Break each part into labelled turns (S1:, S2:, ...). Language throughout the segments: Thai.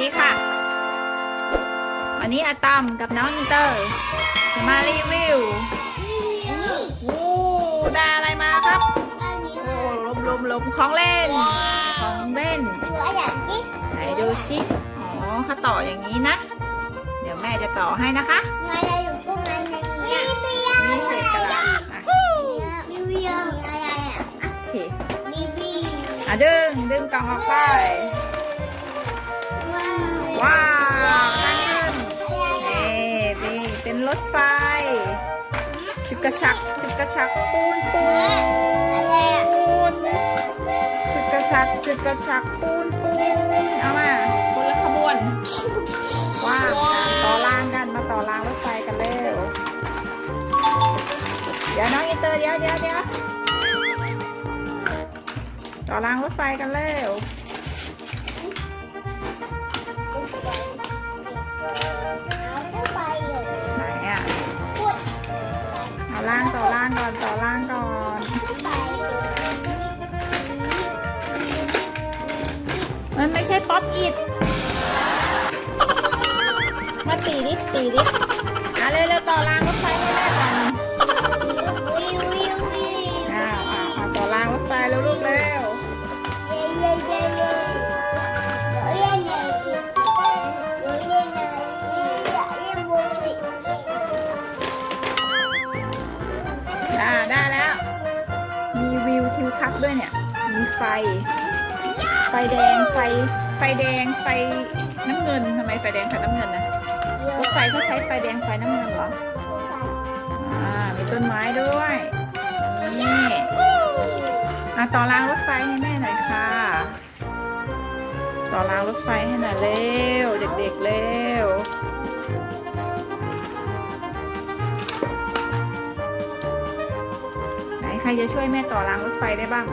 S1: ดีค่ะ วันนี้อาตอมกับน้องอินเตอร์จะมารีวิววู้ได้อะไรมาครับ โอ้ลมลมลมของเล่น ของเล่นไหนดูชิอ๋อเขาต่ออย่างนี้นะ เดี๋ยวแม่จะต่อให้นะคะนี่เศษกระดาษอะโอเคอะดึงดึงกล่องออกไป กระชักชุดกระชักปูนปูนปูนชุดกระชักชุดกระชักปูนปูนเอามาคนละขบวนว้าวต่อรางกันมาต่อรางรถไฟกันเร็วเดี๋ยวน้องอินเตอร์เดี๋ยวเดี๋ยวเดี๋ยวต่อรางรถไฟกันเร็วางต่อล่างก่อนต่อล่างก่อนมันไม่ใช่ป๊อปอิดมาตีดิตีดิอะเร็วๆต่อรางรถไฟให้แม่ก่อนอ้าวอ้าวอ้าวต่อรางรถไฟเร็วลูกเร็ว ด้วยเนี่ย มีไฟ ไฟแดง ไฟ ไฟแดง ไฟน้ำเงินทำไมไฟแดงไฟน้ำเงินนะรถไฟเขาใช้ไฟแดงไฟน้ำเงินเหรอ อ่า มีต้นไม้ด้วย นี่อะต่อรางรถไฟให้แม่หน่อยค่ะ ต่อรางรถไฟให้หน่อยเร็ว เด็กๆเร็ว รจะช่วยแม่ต่อรางรถไฟได้บ้าง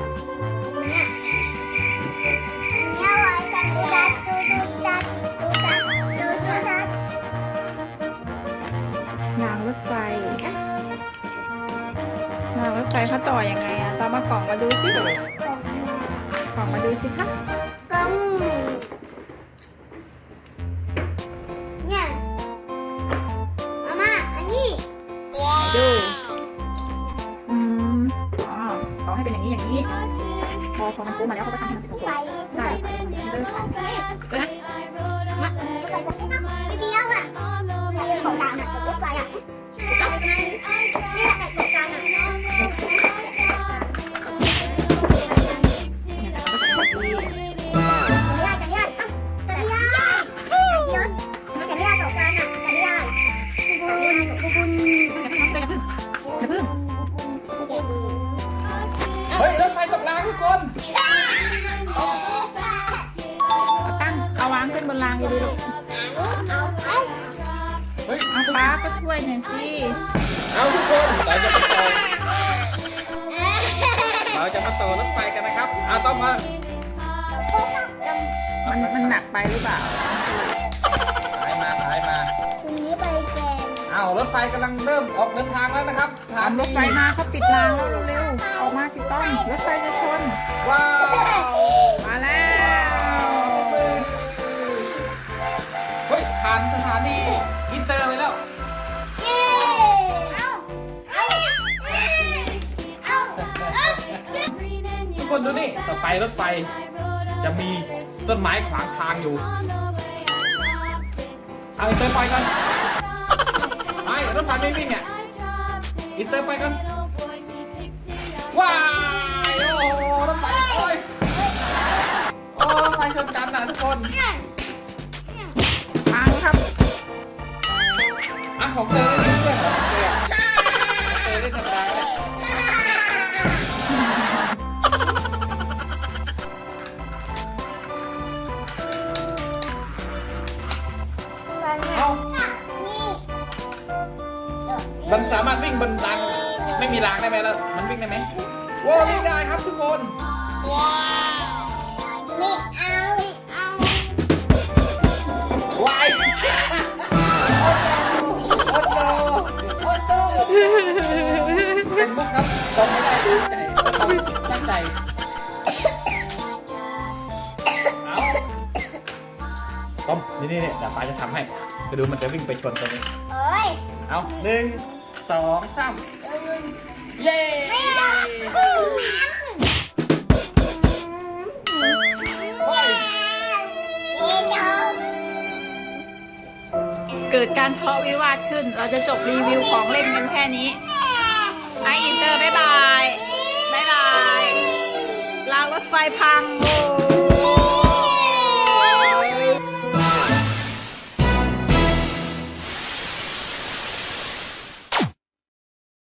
S1: รางรถไฟ รางรถไฟเขาต่ออยังไงอะตามมากล่องมาดูสิกล่องมาดูสิคะดู ต่อให้เป็นอย่างนี้อย่างนี้พอพอมันโค้งมาแล้วเขาก็ทำให้มันเป็นวงกลมใช่ค่ะเดินเข้าเดินนะ เอา
S2: ตั้ง
S1: เอาวางขึ้นบนรางอยู่ดีลูก
S2: เฮ้ย
S1: เอาป้าก็ช่วยหน่อยสิ
S2: เอาทุกคนเราจะมาต่อเราจะมาต่อรถไฟกันนะครับเอาต้องมา
S1: มันมันหนักไปหรือเปล่า
S2: ถไฟกำลังเริ่มออกเดินทางแล้วนะครับสถา
S1: ตาม
S2: นี
S1: รถไฟมาเขาปิดรางแล้วเร็วๆออกมาสิต้องรถไฟจะชน
S2: ว้าว
S1: มาแล้ว
S2: เฮ้ยผ่านสถานีอินเตอร์ไปแล้ว ทุกคนดูนี่ต่อไปรถไฟจะมีต้นไม้ขวางทางอยู่ เอาอินเตอร์ไปกัน ไปรถไฟไม่วิ่งเนี่ยอินเตอร์ไปกันว้ายโอ้โหรถไฟโอ้ยโอ้รถไฟชนกันนะทุกคน
S1: พังครับ
S2: อะของเธอ มันสามารถวิ่งบนรางไม่มีรางได้ไหมแล้วมันวิ่งได้ไหมว้าววิ่งได้ครับทุกคนว้ายโอ้โหโอ้โหเป็นมุกครับตรงไม่ได้ตั้งใจตั้งใจเอาต้มนี่นี่นี่เดี๋ยวป้าจะทำให้ไปดูมันจะวิ่งไปชนตรงนี้
S3: เอ้ย
S2: เอาหนึ่ง สองสามเย้
S1: เกิดการทะเลาะวิวาทขึ้น เราจะจบรีวิวของเล่นกันแค่นี้ไออินเตอร์บ๊ายบาย บ๊ายบายรางรถไฟพังโอ้